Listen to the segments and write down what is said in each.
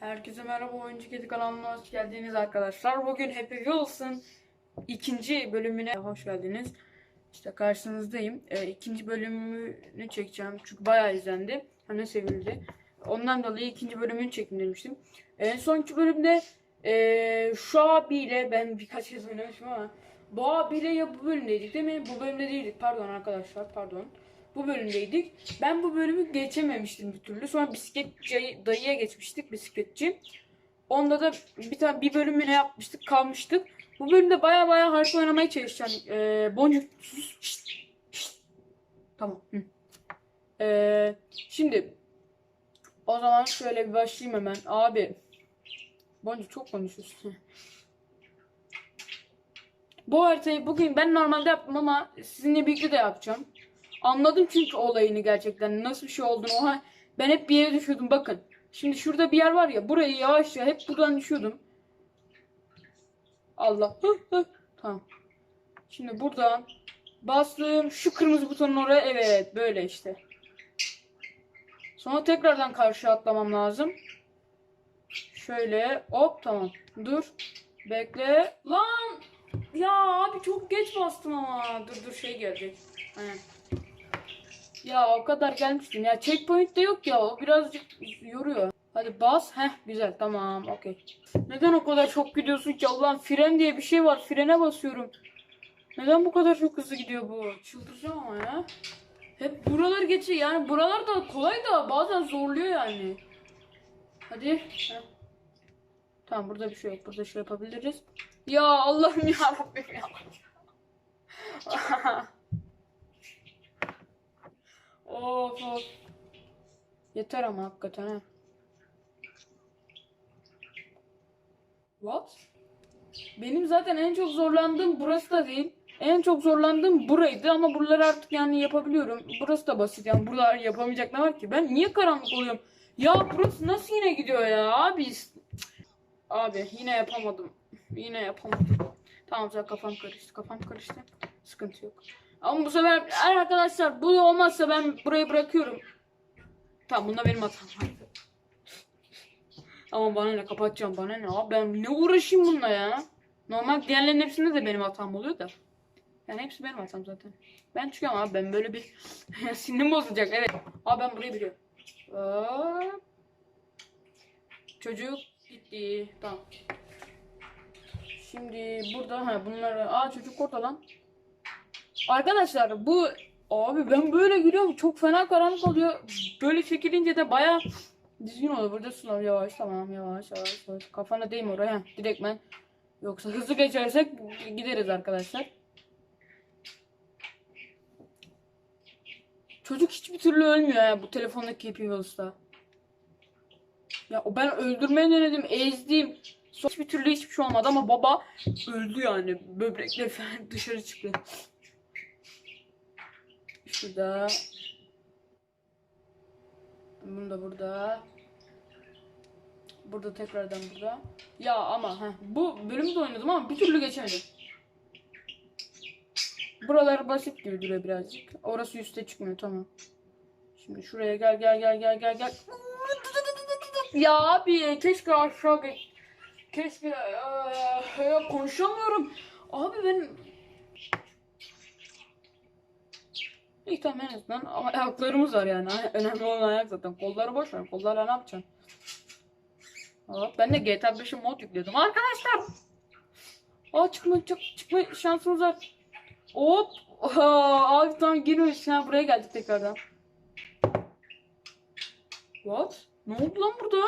Herkese merhaba Oyuncu Kedi kanalına hoş geldiniz arkadaşlar. Bugün Happy Wheels'ın ikinci bölümüne hoş geldiniz. İşte karşınızdayım. Ee, ikinci bölümünü çekeceğim çünkü bayağı izlendi. Hani sevildi. Ondan dolayı ikinci bölümünü çekim demiştim. En sonki bölümde ee, şu abiyle ben birkaç kez oynamışım ama bu abiyle ya bu bölümdeydik değil mi? Bu bölümde değildik. Pardon arkadaşlar pardon. Bu bölümdeydik. Ben bu bölümü geçememiştim bir türlü. Sonra bisikletçi dayıya geçmiştik bisikletçi. Onda da bir tane bir bölümüne yapmıştık kalmıştık. Bu bölümde baya baya harika oynamaya çalışacağım. Ee, boncuk. Şşt, şşt. Tamam. Hı. Ee, şimdi o zaman şöyle bir başlayayım hemen. Abi Boncuk çok konuşuyorsun. Bu haritayı bugün ben normalde yaptım ama sizinle birlikte de yapacağım. Anladım çünkü olayını gerçekten. Nasıl bir şey olduğunu. Oha, ben hep bir yere düşüyordum bakın. Şimdi şurada bir yer var ya. Burayı yavaşça hep buradan düşüyordum. Allah. Tamam. Şimdi buradan bastım. Şu kırmızı butonun oraya. Evet. Böyle işte. Sonra tekrardan karşıya atlamam lazım. Şöyle. Hop tamam. Dur. Bekle. Lan. Ya abi çok geç bastım ama. Dur dur şey gelecek. Aynen. Ya o kadar gelmiştin. Ya checkpoint de yok ya. O birazcık yoruyor. Hadi bas. Heh güzel tamam okey. Neden o kadar çok gidiyorsun ki? Allah'ım fren diye bir şey var. Frene basıyorum. Neden bu kadar çok hızlı gidiyor bu? Çıldıracağım ama ya. Hep buralar geçiyor. Yani buralar da kolay da bazen zorluyor yani. Hadi. Heh. Tamam burada bir şey yok. Burada şey yapabiliriz. Ya Allah'ım ya ya. Of of. Yeter ama hakikaten ha. What? Benim zaten en çok zorlandığım burası da değil. En çok zorlandığım buraydı ama buraları artık yani yapabiliyorum. Burası da basit yani buralar yapamayacak ne var ki? Ben niye karanlık oluyorum? Ya burası nasıl yine gidiyor ya abi? Abi yine yapamadım. Yine yapamadım. Tamam zaten kafam karıştı. Kafam karıştı. Sıkıntı yok. Ama bu sefer eğer arkadaşlar bu olmazsa ben burayı bırakıyorum. Tamam bunda benim hatam vardı. Ama bana ne kapatacağım bana ne abi ben ne uğraşayım bununla ya. Normal diğerlerin hepsinde de benim hatam oluyor da. Yani hepsi benim hatam zaten. Ben çıkıyorum abi ben böyle bir sinirim bozacak evet. Abi ben burayı biliyorum. Hop. Çocuk gitti. Tamam. Şimdi burada ha bunları aa çocuk orada lan. Arkadaşlar bu abi ben böyle giriyorum çok fena karanlık oluyor. Böyle çekilince de baya düzgün oluyor. Burada sınav yavaş tamam yavaş yavaş yavaş. Kafana değme oraya direkt ben. Yoksa hızlı geçersek gideriz arkadaşlar. Çocuk hiçbir türlü ölmüyor ya bu telefondaki Happy Wheels'ta. Ya ben öldürmeye denedim, ezdim. Hiçbir türlü hiçbir şey olmadı ama baba öldü yani. Böbrekler falan dışarı çıktı. Şurada. Bunu da burada. Burada tekrardan burada. Ya ama heh, bu bölümde oynadım ama bir türlü geçemedim. Buralar basit gibi duruyor birazcık. Orası üste çıkmıyor tamam. Şimdi şuraya gel gel gel gel gel gel. Ya abi keşke aşağı geç. Keşke ya konuşamıyorum. Abi ben İyi tamam en azından ayaklarımız var yani. Önemli olan ayak zaten. Kolları boş ver. Kollarla ne yapacaksın? Hop, ben de GTA 5'e mod yükledim. Arkadaşlar. Aa çıkma, çık, çıkma şansımız var. Hop. Aa, abi tamam girmiş. Ha, buraya geldik tekrardan. What? Ne oldu lan burada?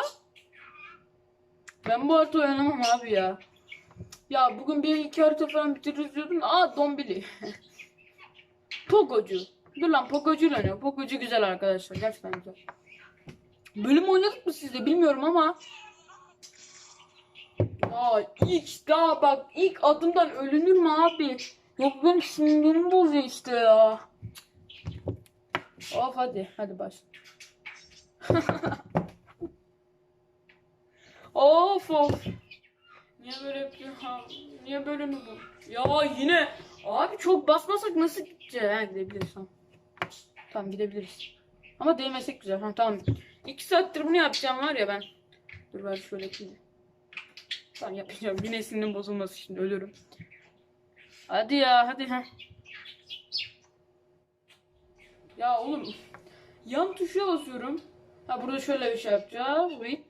Ben bu harita oynamam abi ya. Ya bugün bir iki harita falan bitiririz diyordum. Aa Dombili. Pogocu. Dur lan Pogocu ile oynuyor. Pogocu güzel arkadaşlar. Gerçekten güzel. Bölüm oynadık mı sizde bilmiyorum ama. Ya ilk daha bak ilk adımdan ölünür mü abi? Yok benim sinirlerimi bozuyor işte ya. Of hadi hadi baş. of of. Niye böyle yapıyor? Niye böyle mi bu? Ya yine. Abi çok basmasak nasıl gideceğiz? Ha, gidebiliriz tamam. Gidebiliriz. Ama değmesek güzel. Ha, tamam. İki saattir bunu yapacağım var ya ben. Dur ben şöyle yapayım. Tamam yapacağım. Sinirim bozulması için ölürüm. Hadi ya hadi ha. Ya oğlum yan tuşa basıyorum. Ha burada şöyle bir şey yapacağız. Burayı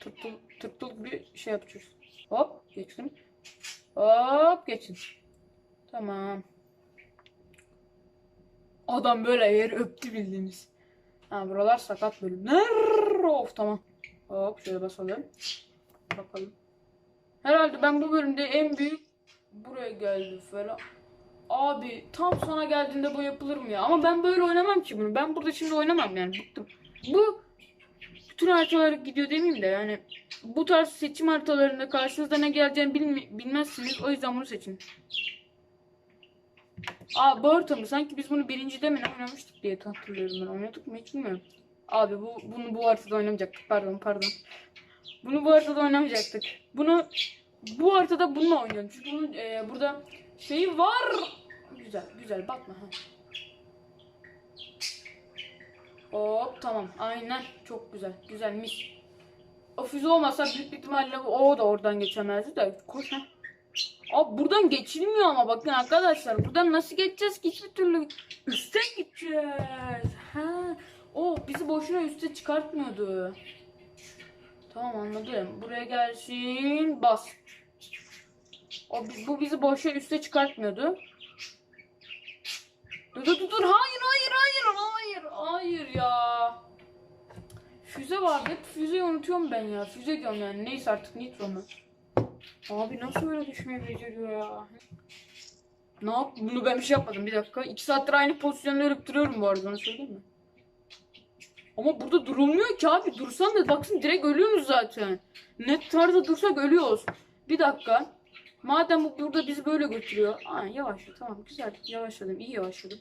tırtıl tırtıl bir şey yapacağız. Hop geçtim. Hop geçin. Tamam. Adam böyle yeri öptü bildiğimiz. Ha buralar sakat bölümler. Of tamam. Hop şöyle basalım. Bakalım. Herhalde ben bu bölümde en büyük buraya geldi falan. Abi tam sana geldiğinde bu yapılır mı ya? Ama ben böyle oynamam ki bunu. Ben burada şimdi oynamam yani bıktım. Bu bütün haritalara gidiyor demeyeyim de yani bu tarz seçim haritalarında karşınızda ne geleceğini bilmezsiniz. O yüzden bunu seçin. Aa harita mı? Sanki biz bunu birincide mi ne oynamıştık diye hatırlıyorum ben. Oynadık mı hiç bilmiyorum. Abi bu bunu bu haritada oynamayacaktık. Pardon pardon. Bunu bu haritada oynamayacaktık. Bunu bu haritada bununla oynuyorum. Çünkü bunun e, burada şeyi var. Güzel güzel bakma. Ha. Hop tamam aynen çok güzel güzel mis. O füze olmasa büyük ihtimalle o da oradan geçemezdi de koş ha. Abi buradan geçilmiyor ama bakın arkadaşlar buradan nasıl geçeceğiz ki hiçbir türlü üstten gideceğiz. Ha. O bizi boşuna üste çıkartmıyordu. Tamam anladım. Buraya gelsin bas. O bu bizi boşa üste çıkartmıyordu. Dur dur dur. Hayır hayır hayır hayır hayır ya. Füze vardı. Hep füzeyi unutuyorum ben ya. Füze diyorum yani. Neyse artık nitro mu? Abi nasıl böyle düşmeyi beceriyor ya? Ne yap? Bunu ben bir şey yapmadım. Bir dakika. İki saattir aynı pozisyonda ölüp duruyorum bu arada. Onu mi? Ama burada durulmuyor ki abi. Dursan da baksın direkt ölüyoruz zaten. Net tarzda dursak ölüyoruz. Bir dakika. Madem bu burada bizi böyle götürüyor. Aa, yavaşla tamam güzel. Yavaşladım. iyi yavaşladım.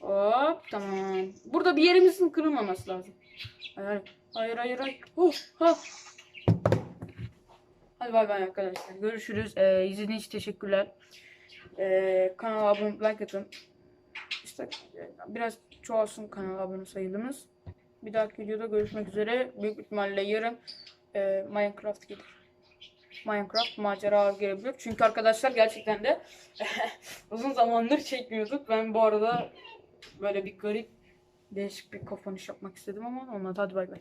Hop tamam. Burada bir yerimizin kırılmaması lazım. Hayır hayır hayır hayır. Oh, ha. Hadi bay bay arkadaşlar. Görüşürüz. Ee, izlediğiniz için teşekkürler. Ee, kanala abone like atın. İşte biraz çoğalsın kanala abone sayılımız. Bir dahaki videoda görüşmek üzere. Büyük ihtimalle yarın e, Minecraft gelir. Minecraft macera gelebilir. Çünkü arkadaşlar gerçekten de uzun zamandır çekmiyorduk. Ben bu arada böyle bir garip değişik bir kapanış yapmak istedim ama olmadı. Hadi bay bay.